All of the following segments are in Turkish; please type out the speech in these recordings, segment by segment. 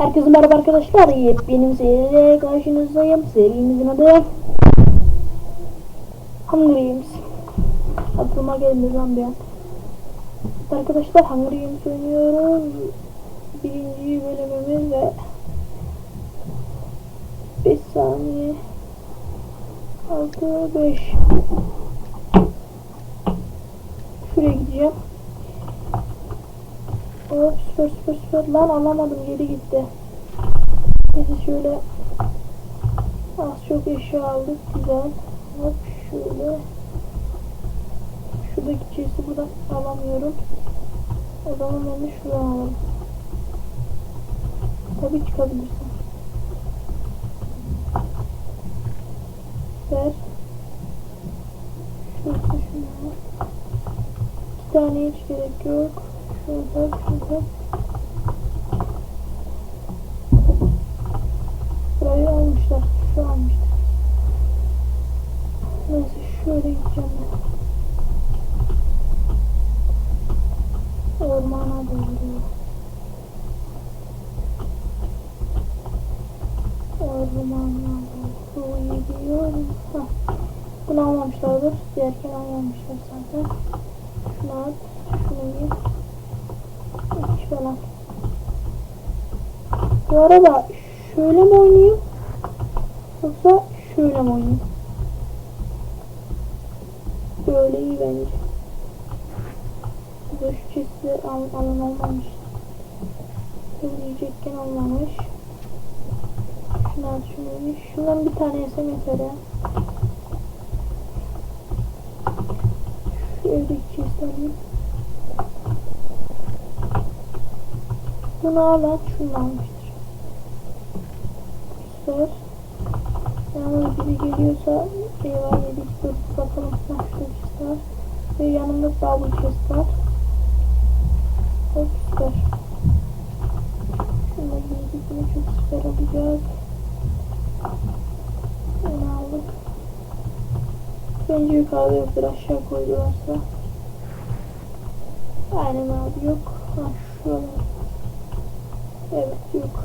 Herkese merhaba arkadaşlar. Yepyeni seriyle karşınızdayım. Serimizin adı Hunger Games. Aklıma geldi lan bir an. Arkadaşlar Hunger Games oynuyoruz. Birinci bölümümüz ve 5 saniye 6 5 Şuraya gideceğim. Süper süper süper. Lan alamadım geri gitti. Neyse şöyle az çok eşya aldık. Güzel. Hop şöyle. Şuradaki chest'i buradan alamıyorum. O zaman ben de şuradan alalım. Tabii çıkabilirsin. Ver. Şurası şunu. İki tane hiç gerek yok. Şurada, şurada. Burayı almışlar. Şu almışlar. Neyse şöyle gideceğim ben. Ormana doğru. Doğru gidiyorum. Hah. Bunu almamışlardır. Diğerken almamışlar zaten. Şunu at. Şunu yiyeyim. Hiç. Bu arada şöyle mi oynayayım? Yoksa şöyle mi oynayayım? Böyle iyi bence. Burada şu çeşitli al alan olmamış. Söyleyecekken olmamış. At şunu. Şundan bir tane yesem yeter ya. Şu evdeki alayım. Bunu alan şunu almıştır. Süper. Yalnız biri geliyorsa eyvah yedik dur bakalım. Şurada chest var. Ve yanımda double chest var. Çok süper. Şunları yedik yine çok süper olacak. Onu aldık. Yukarıda yoktur aşağı koydularsa. Aynen abi yok. Şuralar. Evet yok.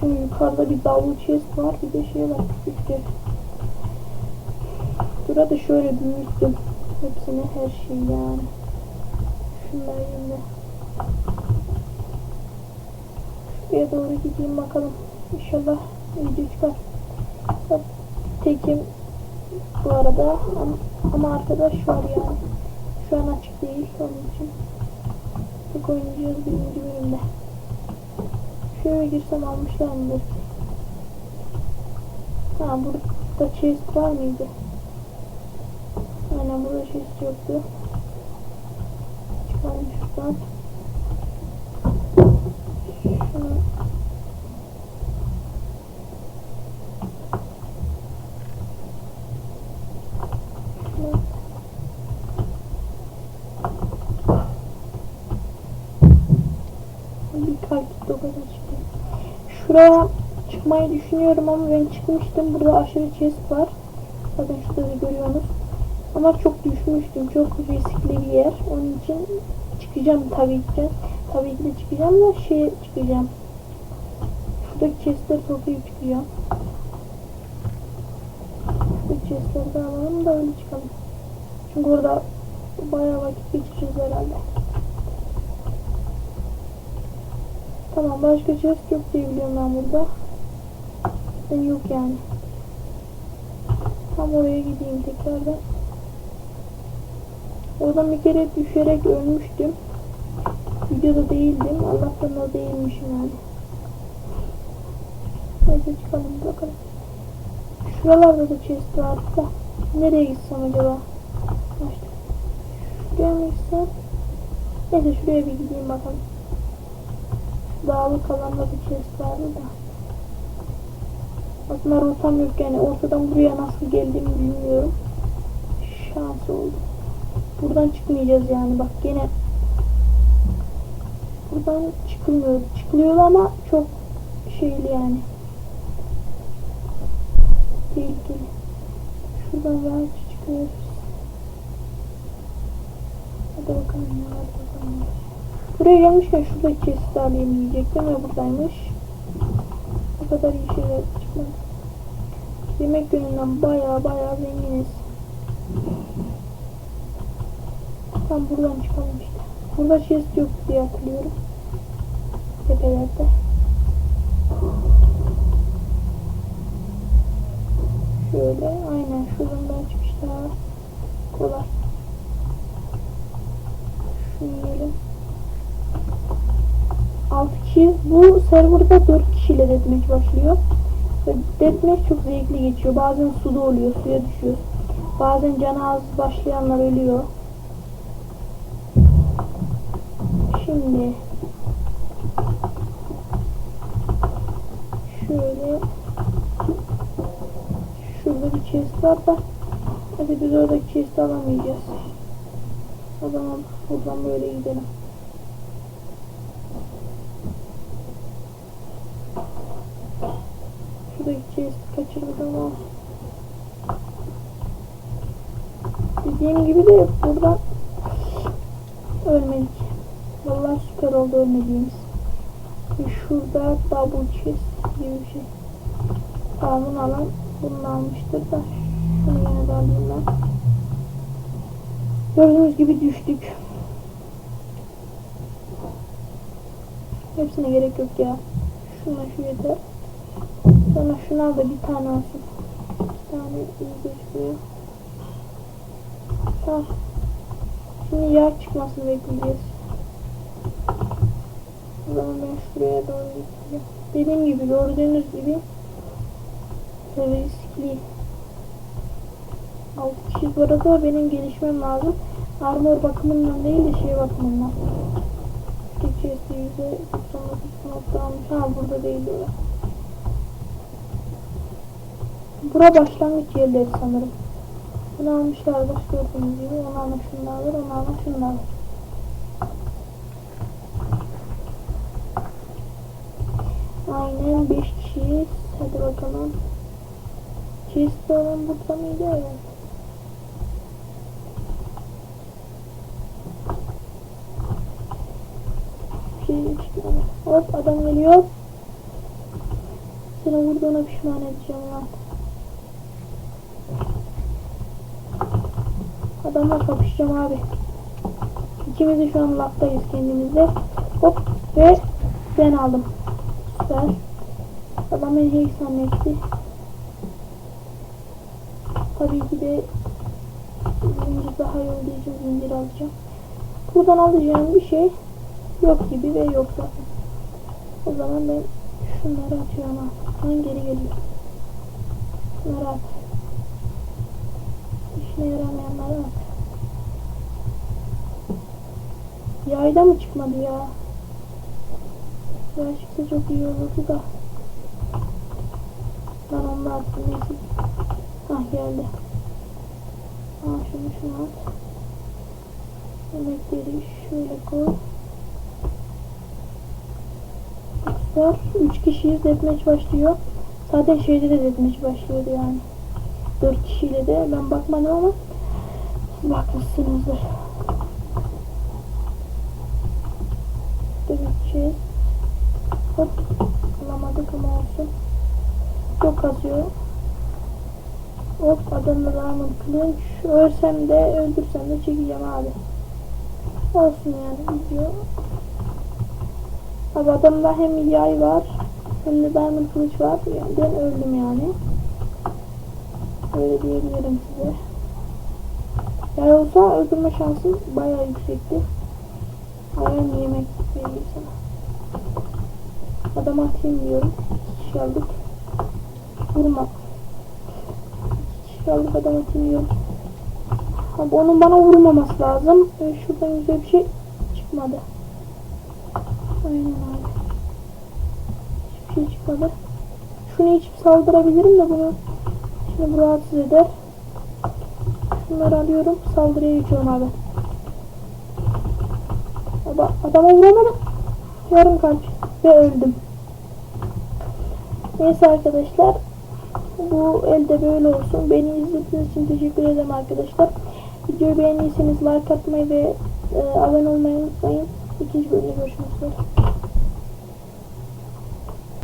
Şimdi yukarıda bir double chest var. Bir de şey var küçük de. Burada şöyle büyüttüm. Hepsini her şeyi yani. Şunları yine. Şuraya doğru gideyim bakalım. İnşallah video çıkar. Tekim bu arada ama, arkadaş var yani. Şu an açık değil onun için. Tek oynayacağız birinci bölümde. Şöyle girsem almışlar mıdır? Ha burada chest var mıydı? Aynen burada chest yoktu. Çıkalım şuradan. Şunu Bir kalp gitti o kadar çıktı. Şuraya çıkmayı düşünüyorum ama ben çıkmıştım. Burada aşırı chest var. Zaten şurada da görüyorsunuz. Ama çok düşmüştüm. Çok riskli bir yer. Onun için çıkacağım tabii ki. Tabii ki de çıkacağım da şey çıkacağım. Şuradaki chestleri toplayıp çıkacağım. Şuradaki chestleri de alalım da öyle çıkalım. Çünkü orada bayağı vakit geçireceğiz herhalde. Tamam başka chest yok diye biliyorum ben burada. Ben yok yani. Tam oraya gideyim tekrardan. Oradan bir kere düşerek ölmüştüm. Videoda değildim. Allah'tan o değilmişim yani. Neyse çıkalım bakalım. Şuralarda da chest da. Nereye gitsem acaba? İşte. Şuraya mı? Neyse şuraya bir gideyim bakalım. Dağlık alanda bir chest vardı da. Aslında rotam yok yani. Ortadan buraya nasıl geldiğimi bilmiyorum. Şans oldu. Buradan çıkmayacağız yani. Bak gene buradan çıkılmıyor. Çıkılıyor ama çok şeyli yani. Tehlikeli. Şuradan rahatça çıkıyoruz. Hadi bakalım ya. Hadi bakalım. Buraya gelmişken şuradaki chest'i alayım diyecektim ve buradaymış. Bu kadar iyi şeyler çıkmadı. Yemek yönünden baya baya zenginiz. Tam buradan çıkalım işte. Burada chest yok diye hatırlıyorum. Tepelerde. Şöyle aynen şuradan çıkışlar. Kolay. Şunu yiyelim. 6 kişi bu serverda 4 kişiyle deathmatch başlıyor. Ve deathmatch çok zevkli geçiyor. Bazen suda oluyor, suya düşüyor. Bazen canı az başlayanlar ölüyor. Şimdi şöyle şurada bir chest var da hadi biz oradaki chest'i alamayacağız. O zaman buradan böyle gidelim. Şuradaki kaçırmadan olsun. Dediğim gibi de buradan ölmedik. Vallahi süper oldu ölmediğimiz. Ve şurada double chest gibi bir şey. Bunu alan bunu almıştır da şunu yine de alayım ben. Gördüğünüz gibi düştük. Hepsine gerek yok ya. Şuna şu yeter. Sonra şunu al da bir tane olsun. Bir tane iyi gözüküyor. Tamam. Şimdi yağ çıkmasını bekleyeceğiz. O zaman ben şuraya doğru gideceğim. Dediğim gibi gördüğünüz gibi riskli. 6 kişi bu arada benim gelişmem lazım. Armor bakımından değil de şey bakımından. Geçesi yüzde 99 nokta almış. Ha burada değil orası. Bura başlangıç yerleri sanırım. Bunu almışlar baş gördüğünüz gibi. Onu almak şunu alır, onu almak şunu alır. Aynen 5 kişiyiz. Hadi bakalım. Chest olan burada mıydı? Evet. Hop adam geliyor. Seni vurduğuna pişman edeceğim lan. Adamla kapışacağım abi. İkimiz de şu an laktayız kendimizde. Hop ve ben aldım. Süper. Adam beni hack zannetti. Tabii ki de zincir daha için zincir alacağım. Buradan alacağım bir şey yok gibi ve yok zaten. O zaman ben şunları atıyorum ha. Lan geri geliyor. Şunları at. İşine yaramayanları at. Yayda mı çıkmadı ya? Yay çıksa çok iyi olurdu da. Ben onu da attım neyse. Hah geldi. Aa şunu şunu at. Yemekleri şöyle koy. Var. 3 kişiyiz. Deathmatch başlıyor. Zaten şeyde de deathmatch başlıyordu yani. 4 kişiyle de ben bakmadım ama siz bakmışsınızdır. Dövüşeceğiz. Hop. Alamadık ama olsun. Çok kazıyor. Hop adamla rağmen kılınç. Ölsem de öldürsem de çekeceğim abi. Olsun yani video. Abi adamda hem yay var hem de diamond kılıç var. Yani ben öldüm yani. Öyle diyebilirim size. Yay olsa öldürme şansım bayağı yüksekti. Hayvan yemek sana. Adam atayım diyorum. İki kişi aldık. Vurma. İki aldık adam atayım diyorum. Abi onun bana vurmaması lazım. Ee, şuradan güzel bir şey çıkmadı. Aynen abi. Hiçbir şey çıkmadı. Şunu içip saldırabilirim de bunu şimdi bu rahatsız eder. Şunları alıyorum. Saldırıya geçiyorum abi. Ama adama vuramadım. Yarım kalp ve öldüm. Neyse arkadaşlar. Bu elde böyle olsun. Beni izlediğiniz için teşekkür ederim arkadaşlar. Videoyu beğendiyseniz like atmayı ve e, abone olmayı unutmayın. İkinci bölümde görüşmek üzere.